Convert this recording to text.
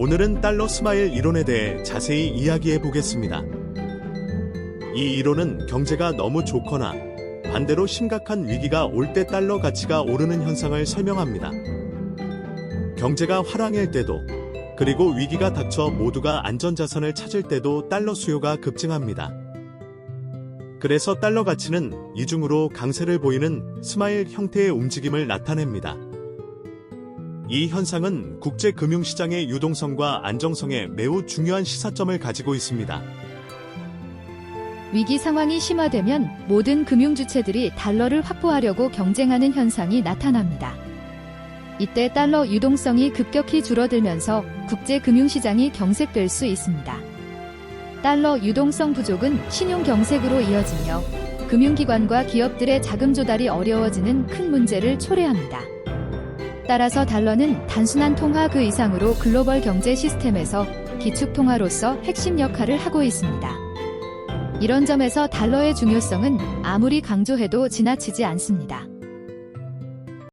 오늘은 달러 스마일 이론에 대해 자세히 이야기해 보겠습니다. 이 이론은 경제가 너무 좋거나 반대로 심각한 위기가 올 때 달러 가치가 오르는 현상을 설명합니다. 경제가 화랑일 때도 그리고 위기가 닥쳐 모두가 안전자산을 찾을 때도 달러 수요가 급증합니다. 그래서 달러 가치는 이중으로 강세를 보이는 스마일 형태의 움직임을 나타냅니다. 이 현상은 국제 금융시장의 유동성과 안정성에 매우 중요한 시사점을 가지고 있습니다. 위기 상황이 심화되면 모든 금융주체들이 달러를 확보하려고 경쟁하는 현상이 나타납니다. 이때 달러 유동성이 급격히 줄어들면서 국제 금융시장이 경색될 수 있습니다. 달러 유동성 부족은 신용 경색으로 이어지며 금융기관과 기업들의 자금 조달이 어려워지는 큰 문제를 초래합니다. 따라서 달러는 단순한 통화 그 이상으로 글로벌 경제 시스템에서 기축 통화로서 핵심 역할을 하고 있습니다. 이런 점에서 달러의 중요성은 아무리 강조해도 지나치지 않습니다.